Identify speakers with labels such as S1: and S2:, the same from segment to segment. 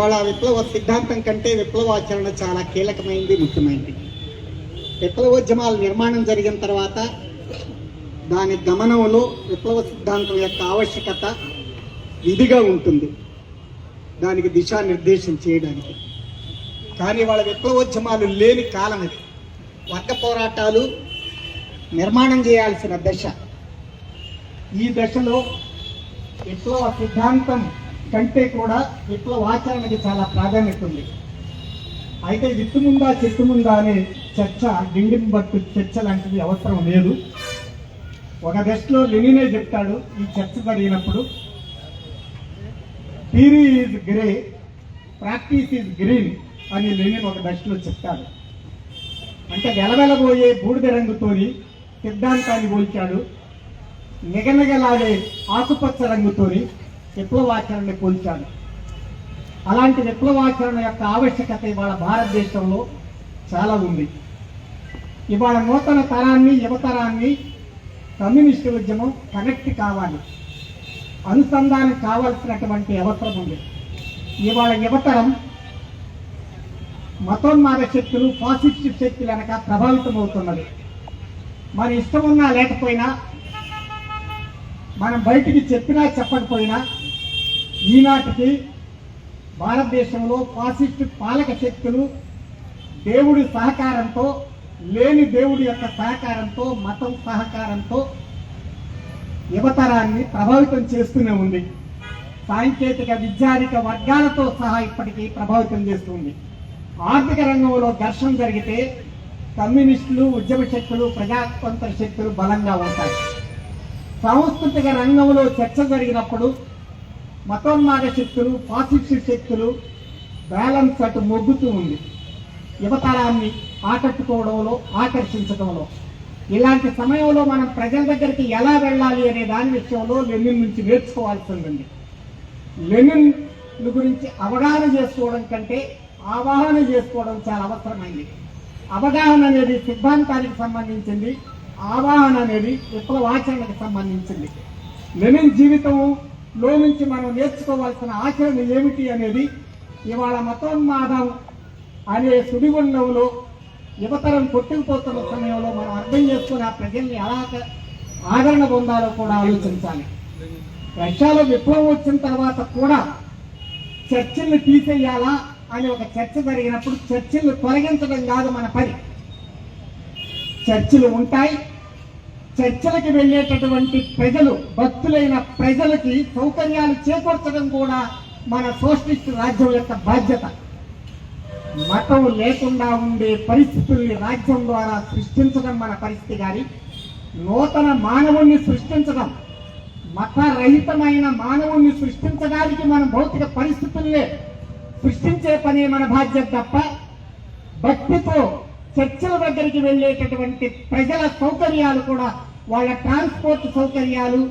S1: ఇవాళ విప్లవ సిద్ధాంతం కంటే విప్లవాచరణ చాలా కీలకమైంది ముఖ్యమైనది విప్లవోద్యమాల నిర్మాణం జరిగిన తర్వాత దాని గమనంలో విప్లవ సిద్ధాంతం యొక్క ఆవశ్యకత విధిగా ఉంటుంది. దానికి దిశానిర్దేశం చేయడానికి. కానీ వాళ్ళ విప్లవోద్యమాలు లేని కాలం ఇది. వర్గ పోరాటాలు నిర్మాణం చేయాల్సిన దశ. ఈ దశలో విప్లవ సిద్ధాంతం కంటే కూడా విప్లవ ఆచరణకి చాలా ప్రాధాన్యత ఉంది. అయితే విత్తు ముందా చెట్టు ముందా అనే చర్చ డిండింబట్టు చర్చ లాంటిది అవసరం లేదు. ఒక దశలో లెనినే చెప్తాడు ఈ చర్చ జరిగినప్పుడు. Theory is grey practice is green అని లెనిన్ ఒక దశలో చెప్తాడు. అంటే వెలవెలబోయే బూడిద రంగుతోని సిద్ధాంతాన్ని పోల్చాడు. నిగనగలాడే ఆకుపచ్చ రంగుతోని విప్లవాచరణని పోల్చాడు. అలాంటి విప్లవాచరణ యొక్క ఆవశ్యకత ఇవాళ భారతదేశంలో చాలా ఉంది. ఇవాళ నూతన తరాన్ని యువతరాన్ని కమ్యూనిస్ట్ ఉద్యమం కనెక్ట్ కావాలి. అనుసంధానం కావాల్సినటువంటి అవసరం ఉంది. ఇవాళ యువతరం మతోన్మాద శక్తులు ఫాసిస్ట్ శక్తులు అనక ప్రభావితం అవుతున్నది మన ఇష్టం ఉన్నా లేకపోయినా మనం బయటికి చెప్పినా చెప్పకపోయినా ఈనాటికి భారతదేశంలో ఫాసిస్ట్ పాలక శక్తులు దేవుడి సహకారంతో లేని దేవుడి యొక్క సహకారంతో మతం సహకారంతో యువతరాన్ని ప్రభావితం చేస్తూనే ఉంది. సాంకేతిక విద్యాధిక వర్గాలతో సహా ఇప్పటికీ ప్రభావితం చేస్తుంది ఆర్థిక రంగంలో ఘర్షణ జరిగితే కమ్యూనిస్టులు ఉద్యమ శక్తులు ప్రజాతంత్ర శక్తులు బలంగా ఉంటాయి. సాంస్కృతిక రంగంలో చర్చ జరిగినప్పుడు మతోన్మాద శక్తులు ఫాసిస్ట్ శక్తులు బ్యాలెన్స్ అటు మొగ్గుతూ ఉంది. యువతరాన్ని ఆకట్టుకోవడంలో ఆకర్షించడంలో. ఇలాంటి సమయంలో మనం ప్రజల దగ్గరికి ఎలా వెళ్ళాలి అనే దాని విషయంలో లెనిన్ నుంచి నేర్చుకోవాల్సి ఉంది లెనిన్ గురించి అవగాహన చేసుకోవడం కంటే ఆవాహన చేసుకోవడం చాలా అవసరమైంది. అవగాహన అనేది సిద్ధాంతానికి సంబంధించింది ఆవాహన అనేది విప్లవాచరణకు సంబంధించింది. లెనిన్ లో నుంచి మనం నేర్చుకోవాల్సిన ఆచరణ ఏమిటి అనేది ఇవాళ మతోన్మాదం అనే సుడిగుండంలో యువతరం కొట్టుకుపోతున్న సమయంలో మనం అర్థం చేసుకుని ఆ ప్రజల్ని ఎలా ఆదరణ పొందాలో కూడా ఆలోచించాలి. రష్యాలో విప్లవం వచ్చిన తర్వాత కూడా చర్చిల్ని తీసేయాలా అని ఒక చర్చ జరిగినప్పుడు చర్చిల్ని తొలగించడం కాదు మన పని. చర్చిలు ఉంటాయి చర్చలకు వెళ్ళేటటువంటి ప్రజలు భక్తులైన ప్రజలకి సౌకర్యాలు చేకూర్చడం కూడా మన సోషలిస్ట్ రాజ్యం యొక్క బాధ్యత. మతం లేకుండా ఉండే పరిస్థితుల్ని రాజ్యం ద్వారా సృష్టించడం మన పరిస్థితి కానీ నూతన మానవుణ్ణి సృష్టించడం మతరహితమైన మానవుణ్ణి సృష్టించడానికి మన భౌతిక పరిస్థితుల్ని సృష్టించే పనే మన బాధ్యత తప్ప భక్తితో చర్చల దగ్గరికి వెళ్ళేటటువంటి ప్రజల సౌకర్యాలు కూడా వాళ్ళ ట్రాన్స్పోర్ట్ సౌకర్యాలు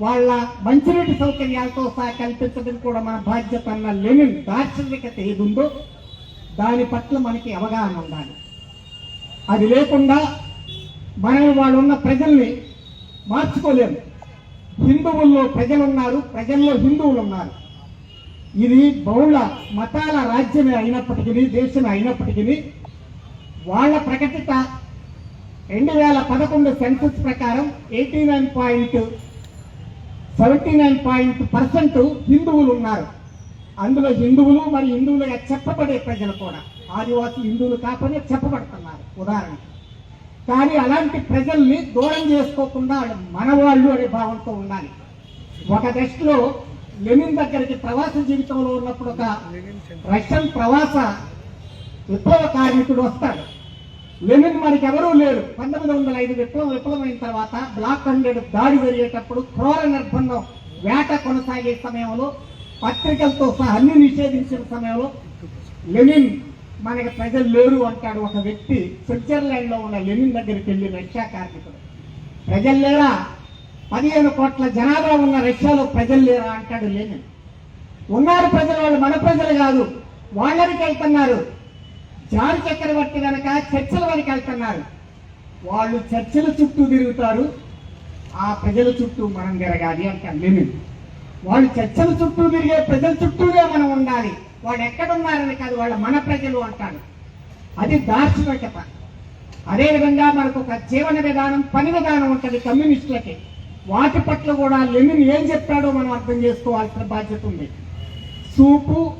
S1: వాళ్ళ మంచినీటి సౌకర్యాలతో సహా కల్పించడం కూడా మన బాధ్యత అన్న లెనిన్ దార్శనికత ఏది ఉందో దాని పట్ల మనకి అవగాహన ఉండాలి. అది లేకుండా మనం వాళ్ళు ఉన్న ప్రజల్ని మార్చుకోలేము. హిందువుల్లో ప్రజలు ఉన్నారు ప్రజల్లో హిందువులు ఉన్నారు ఇది బహుళ మతాల రాజ్యమే అయినప్పటికీ దేశమే అయినప్పటికీ వాళ్ళ ప్రకటిత రెండు వేల పదకొండు సెన్సస్ ప్రకారం eighty nine point seventy nine point percent హిందువులు ఉన్నారు. అందులో హిందువులు మరి హిందువులుగా చెప్పబడే ప్రజలు కూడా ఆదివాసులు హిందువులు కాకపోతే చెప్పబడుతున్నారు ఉదాహరణ కానీ అలాంటి ప్రజల్ని దూరం చేసుకోకుండా మనవాళ్ళు అనే భావంతో ఉండాలి. ఒక దశలో లెనిన్ దగ్గరికి ప్రవాస జీవితంలో ఉన్నప్పుడు ఒక రష్యన్ ప్రవాస విప్లవ కార్మికుడు వస్తాడు. లెనిన్ మనకి ఎవరూ లేరు. పంతొమ్మిది వందల ఐదు విప్లవం విప్లవమైన తర్వాత బ్లాక్ హండ్రెడ్ దాడి జరిగేటప్పుడు క్రూర నిర్బంధం వేట కొనసాగే సమయంలో పత్రికలతో సహా అన్ని నిషేధించిన సమయంలో లెనిన్ మనకి ప్రజలు లేరు అంటాడు ఒక వ్యక్తి. స్విట్జర్లాండ్లో ఉన్న లెనిన్ దగ్గరికి వెళ్ళి రష్యా కార్మికుడు. ప్రజలు లేరా? పదిహేను కోట్ల జనాభా ఉన్న రష్యాలో ప్రజలు లేరా అంటాడు లెనిన్. ఉన్నారు ప్రజలు వాళ్ళు మన ప్రజలు కాదు. వాళ్ళకి వెళ్తున్నారు. జాన్ చక్రవర్తి కనుక చర్చల వరకు వెళ్తున్నారు. వాళ్ళు చర్చల చుట్టూ తిరుగుతారు. ఆ ప్రజల చుట్టూ మనం తిరగాలి అంటే లెనిన్ వాళ్ళు చర్చల చుట్టూ తిరిగే ప్రజల చుట్టూనే మనం ఉండాలి. వాళ్ళు ఎక్కడున్నారని కాదు వాళ్ళ మన ప్రజలు అంటారు. అది దార్శనికత. అదేవిధంగా మనకు ఒక జీవన విధానం పని విధానం ఉంటుంది కమ్యూనిస్టులకి. వాటి పట్ల కూడా లెనిన్ ఏం చెప్పాడో మనం అర్థం చేసుకోవాల్సిన బాధ్యత ఉంది. Soup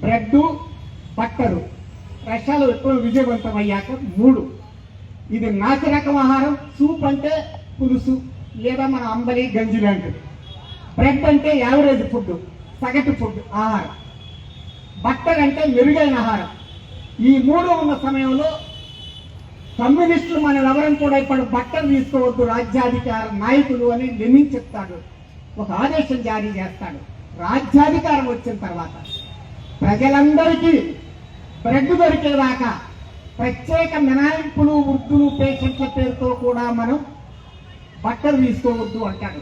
S1: bread butter. రష్యాలో ఎక్కువ విజయవంతం అయ్యాక మూడు. ఇది నాసి రకం ఆహారం సూప్ అంటే పులుసు లేదా మన అంబలి గంజి లాంటిది. బ్రెడ్ అంటే యావరేజ్ ఫుడ్ సగటు ఫుడ్ ఆహారం. బట్టర్ అంటే మెరుగైన ఆహారం. ఈ మూడు ఉన్న సమయంలో కమ్యూనిస్టులు మన ఎవరని కూడా ఇప్పుడు బట్టలు తీసుకోవద్దు రాజ్యాధికార నాయకులు అని లెనిన్ చెప్తాడు. ఒక ఆదేశం జారీ చేస్తాడు. రాజ్యాధికారం వచ్చిన తర్వాత ప్రజలందరికీ బ్రెడ్ దొరికేదాకా ప్రత్యేక మినాయింపులు వృద్ధులు పేషెంట్ల పేరుతో కూడా మనం బట్టలు తీసుకోవద్దు అంటాడు.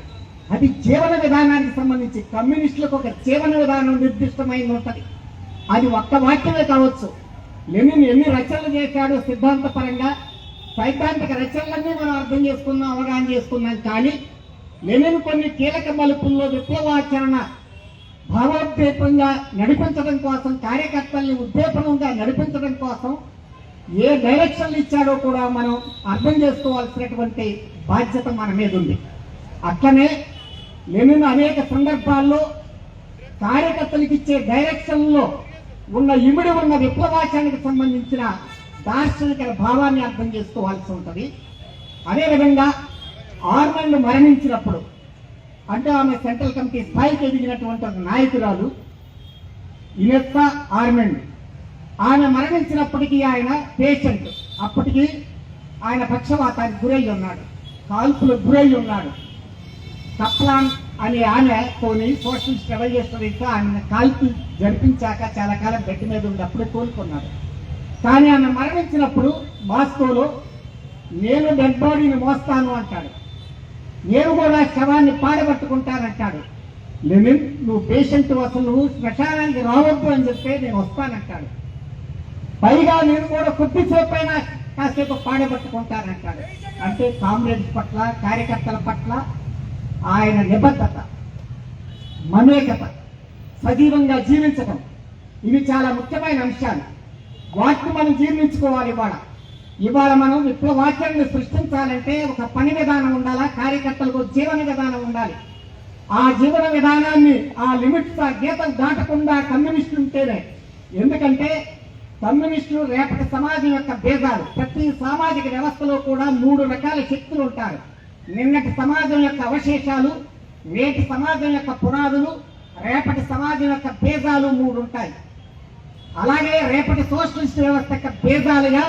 S1: అది జీవన విధానానికి సంబంధించి కమ్యూనిస్టులకు ఒక జీవన విధానం నిర్దిష్టమైంది ఉంటుంది అది ఒక్క వాక్యమే కావచ్చు. లెనిన్ ఎన్ని రచనలు చేశాడో సిద్ధాంతపరంగా సైద్ధాంతిక రచనలన్నీ మనం అర్థం చేసుకున్నాం అవగాహన చేసుకున్నాం. కానీ లెనిన్ కొన్ని కీలక మలుపుల్లో విప్లవాచరణ భావోద్వేపంగా నడిపించడం కోసం కార్యకర్తల్ని ఉద్దీపనంగా నడిపించడం కోసం ఏ డైరెక్షన్లు ఇచ్చాడో కూడా మనం అర్థం చేసుకోవాల్సినటువంటి బాధ్యత మన మీద ఉంది. అట్లనే లెనిన్ అనేక సందర్భాల్లో కార్యకర్తలకు ఇచ్చే డైరెక్షన్లో ఉన్న ఇమిడి ఉన్న విప్లవాచానికి సంబంధించిన దార్శనిక భావాన్ని అర్థం చేసుకోవాల్సి ఉంటుంది. అదేవిధంగా ఆర్మండ్ మరణించినప్పుడు అంటే ఆమె సెంట్రల్ కమిటీ స్థాయికి ఎదిగినటువంటి ఒక నాయకురాలు ఇనెస్సా ఆర్మెండ్. ఆమె మరణించినప్పటికీ ఆయన పేషెంట్. అప్పటికి ఆయన పక్షవాతానికి గురై ఉన్నాడు. కాల్పులకు గురై ఉన్నాడు. కప్లాన్ అనే ఆమె కొన్ని సోషలిస్ట్ రెవల్యూషనరీస్ ఆయన కాల్పి జరిపించాక చాలా కాలం బెడ్ మీద ఉండి అప్పుడే కోలుకున్నాడు. కానీ ఆమె మరణించినప్పుడు మాస్కోలో నేను డెడ్ బాడీని మోస్తాను అంటాడు. నేను కూడా శవాన్ని పాడబట్టుకుంటానంటాడు లెనిన్ నువ్వు పేషెంట్ అసలు నువ్వు శ్మశానానికి రావద్దు అని చెప్తే నేను వస్తానంటాడు. పైగా నేను కూడా కొద్దిసేపు అయినా కాసేపు పాడబట్టుకుంటానంటాడు అంటే కామ్రేడ్స్ పట్ల కార్యకర్తల పట్ల ఆయన నిబద్ధత మనోకత సజీవంగా జీవించడం ఇవి చాలా ముఖ్యమైన అంశాలు. వాటిని మనం జీర్ణించుకోవాలి ఇవాళ. ఇవాళ మనం విప్లవాచరణను సృష్టించాలంటే ఒక పని విధానం ఉండాలా? కార్యకర్తలకు జీవన విధానం ఉండాలి. ఆ జీవన విధానాన్ని ఆ లిమిట్స్ ఆ గీతలు దాటకుండా కమ్యూనిస్టులు ఉంటేనే. ఎందుకంటే కమ్యూనిస్టులు రేపటి సమాజం యొక్క భేదాలు. ప్రతి సామాజిక వ్యవస్థలో కూడా మూడు రకాల శక్తులు ఉంటారు. నిన్నటి సమాజం యొక్క అవశేషాలు నేటి సమాజం యొక్క పునాదులు రేపటి సమాజం యొక్క భేదాలు మూడు ఉంటాయి. అలాగే రేపటి సోషలిస్ట్ వ్యవస్థ యొక్క భేదాలుగా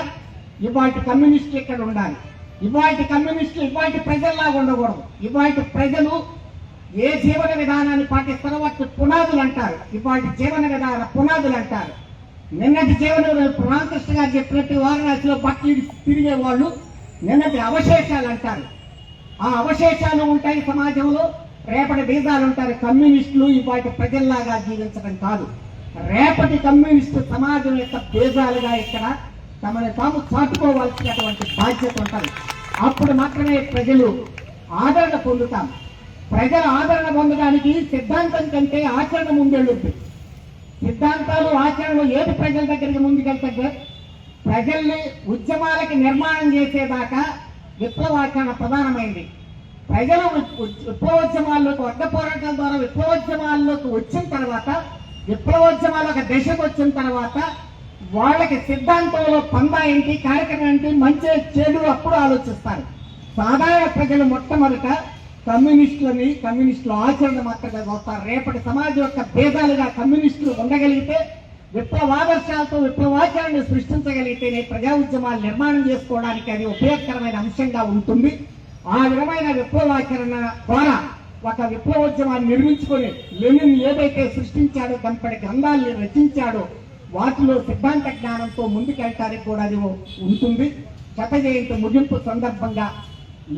S1: ఇవాటి కమ్యూనిస్ట్ ఇక్కడ ఉండాలి. ఇవాటి కమ్యూనిస్టులు ఇవాటి ప్రజల్లాగా ఉండకూడదు. ఇవాటి ప్రజలు ఏ జీవన విధానాన్ని పాటిస్తారో వాటి పునాదులు అంటారు. ఇవాటి జీవన విధాన పునాదులు అంటారు. నిన్నటి జీవన రామకృష్ణ గారు చెప్పినట్టు వారణాసిలో బట్టలు తిరిగే వాళ్ళు నిన్నటి అవశేషాలు అంటారు. ఆ అవశేషాలు ఉంటాయి సమాజంలో. రేపటి బీజాలు ఉంటారు. కమ్యూనిస్టులు ఇవాటి ప్రజల్లాగా జీవించడం కాదు. రేపటి కమ్యూనిస్టు సమాజం యొక్క బీజాలుగా ఇక్కడ తమని తాము చాటుకోవాల్సినటువంటి బాధ్యత ఉంటుంది. అప్పుడు మాత్రమే ప్రజలు ఆదరణ పొందుతాం ప్రజల ఆదరణ పొందడానికి సిద్ధాంతం కంటే ఆచరణ ముందెళ్ళుద్ది. సిద్ధాంతాలు ఆచరణలు ఏది ప్రజల దగ్గరికి ముందుకెళ్తాయి? ప్రజల్ని ఉద్యమాలకి నిర్మాణం చేసేదాకా విప్లవాచరణ ప్రధానమైంది. ప్రజలు విప్లవోద్యమాల్లోకి వర్గ పోరాటాల ద్వారా విప్లవోద్యమాల్లోకి వచ్చిన తర్వాత విప్లవోద్యమాలు ఒక దశకు వచ్చిన తర్వాత వాళ్ళకి సిద్ధాంతంలో పందా ఏంటి కార్యక్రమం ఏంటి మంచి చెడు అప్పుడు ఆలోచిస్తారు. సాధారణ ప్రజలు మొట్టమొదట కమ్యూనిస్టులని కమ్యూనిస్టుల ఆచరణ మాత్రమే చూస్తారు రేపటి సమాజం యొక్క భేదాలుగా కమ్యూనిస్టులు ఉండగలిగితే విప్లవాదర్శాలతో విప్లవాచరణను సృష్టించగలిగితేనే ప్రజా ఉద్యమాలు నిర్మాణం చేసుకోవడానికి అది ఉపయోగకరమైన అంశంగా ఉంటుంది. ఆ విధమైన విప్లవాచరణ ద్వారా ఒక విప్లవోద్యమాన్ని నిర్మించుకొని లెనిన్ ఏదైతే సృష్టించాడో కనపడి గ్రంథాలను రచించాడో వాటిలో సిద్ధాంత జ్ఞానంతో ముందుకెళ్ళటానికి కూడా అది ఉంటుంది. శత జయంతి ముగింపు సందర్భంగా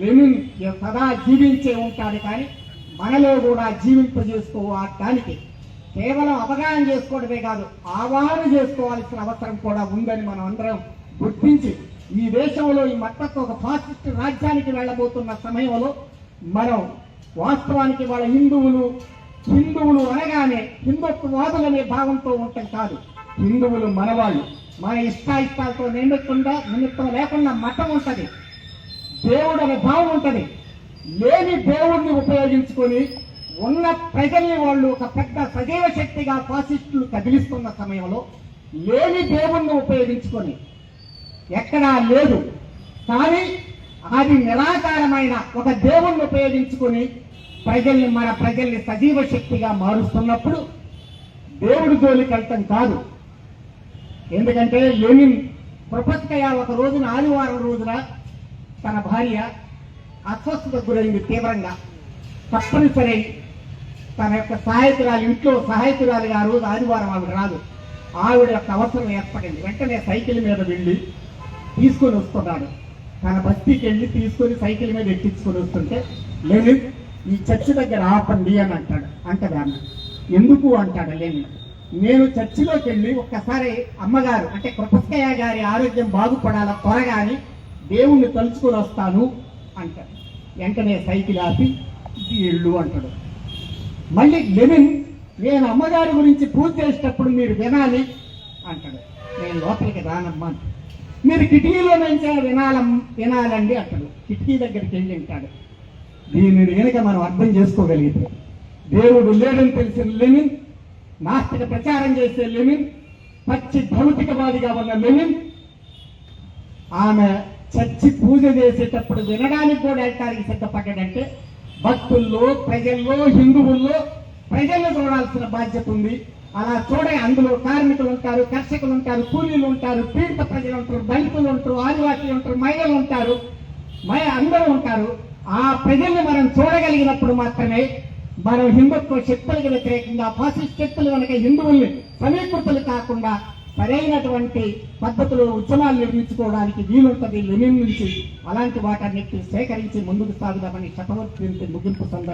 S1: లెనిన్ సదా జీవించే ఉంటాడు కానీ మనలో కూడా జీవింపజేసుకోవడానికి కేవలం అవగాహన చేసుకోవడమే కాదు ఆవాహన చేసుకోవాల్సిన అవసరం కూడా ఉందని మనం అందరం గుర్తించి ఈ దేశంలో ఈ మట్టతో ఒక ఫాసిస్ట్ రాజ్యానికి వెళ్ళబోతున్న సమయంలో మనం వాస్తవానికి వాళ్ళ హిందువులు హిందువులు అనగానే హిందుత్వవాదులనే భావంతో ఉంటాం కాదు. హిందువులు మనవాళ్ళు. మన ఇష్టాయిష్టాలతో నిండుకుండా నిమిత్తం లేకుండా మతం ఉంటుంది. దేవుడు అనే భావం ఉంటుంది. లేని దేవుణ్ణి ఉపయోగించుకొని ఉన్న ప్రజల్ని వాళ్ళు ఒక పెద్ద సజీవ శక్తిగా ఫాసిస్టులు కదిలిస్తున్న సమయంలో లేని దేవుణ్ణి ఉపయోగించుకొని ఎక్కడా లేదు. కానీ అది నిరాకారమైన ఒక దేవుణ్ణి ఉపయోగించుకొని ప్రజల్ని మన ప్రజల్ని సజీవ శక్తిగా మారుస్తున్నప్పుడు దేవుడి జోలికి వెళ్తాం కాదు. ఎందుకంటే లెనిన్ ప్రపత్కయ ఒక రోజున ఆదివారం రోజున తన భార్య అస్వస్థత గురైంది తీవ్రంగా. తప్పనిసరి తన యొక్క సహాయకురాలు ఇంట్లో సహాయకురాలు ఆ రోజు ఆదివారం ఆవిడ రాదు. ఆవిడ యొక్క అవసరం ఏర్పడింది. వెంటనే సైకిల్ మీద వెళ్ళి తీసుకొని వస్తున్నాడు. తన బస్తీకి వెళ్ళి తీసుకొని సైకిల్ మీద ఎక్కించుకొని వస్తుంటే లెనిన్ ఈ చర్చి దగ్గర ఆపండి అని అంటాడు. అంటది ఎందుకు? అంటాడు లెనిన్. నేను చర్చిలోకి వెళ్ళి ఒక్కసారి అమ్మగారు అంటే కృపస్కయ్య గారి ఆరోగ్యం బాగుపడాల త్వరగా అని దేవుణ్ణి తలుచుకొని వస్తాను అంటాడు. వెంటనే సైకిల్ ఆపి ఇది అంటాడు. మళ్ళీ లెమిన్ నేను అమ్మగారి గురించి పూజ చేసేటప్పుడు మీరు వినాలి అంటాడు. నేను లోపలికి రానమ్మా మీరు కిటికీలో నుంచి వినాలం వినాలండి అంటాడు. కిటికీ దగ్గరికి వెళ్ళి ఉంటాడు దీనిని కనుక మనం అర్థం చేసుకోగలిగితే దేవుడు లేడని తెలిసిన లెమిన్ నాస్తిక ప్రచారం చేసే లెనిన్ పచ్చి భౌతికవాదిగా ఉన్న లెనిన్ ఆమె చచ్చి పూజ చేసేటప్పుడు వినడానికి కూడా వెళ్ళటానికి సిద్ధపడ్డాడంటే భక్తుల్లో ప్రజల్లో హిందువుల్లో ప్రజలను చూడాల్సిన బాధ్యత ఉంది. అలా చూడే అందులో కార్మికులు ఉంటారు కర్షకులు ఉంటారు కూలీలు ఉంటారు పీడిత ప్రజలు ఉంటారు దళితులు ఉంటారు ఆదివాసీలు ఉంటారు మహిళలు ఉంటారు మై అందరూ ఉంటారు. ఆ ప్రజల్ని మనం చూడగలిగినప్పుడు మాత్రమే మనం హిందుత్వ శక్తులకు వ్యతిరేకంగా ఫాసిస్ట్ శక్తులు కనుక హిందువుల్ని సమీకృతులు కాకుండా సరైనటువంటి పద్ధతిలో ఉద్యమాలు నిర్మించుకోవడానికి వీలుంటుంది లెనిన్ నుంచి అలాంటి వాటన్నిటిని సేకరించి ముందుకు సాగుదామని శతవర్తి ముగింపు సందర్భం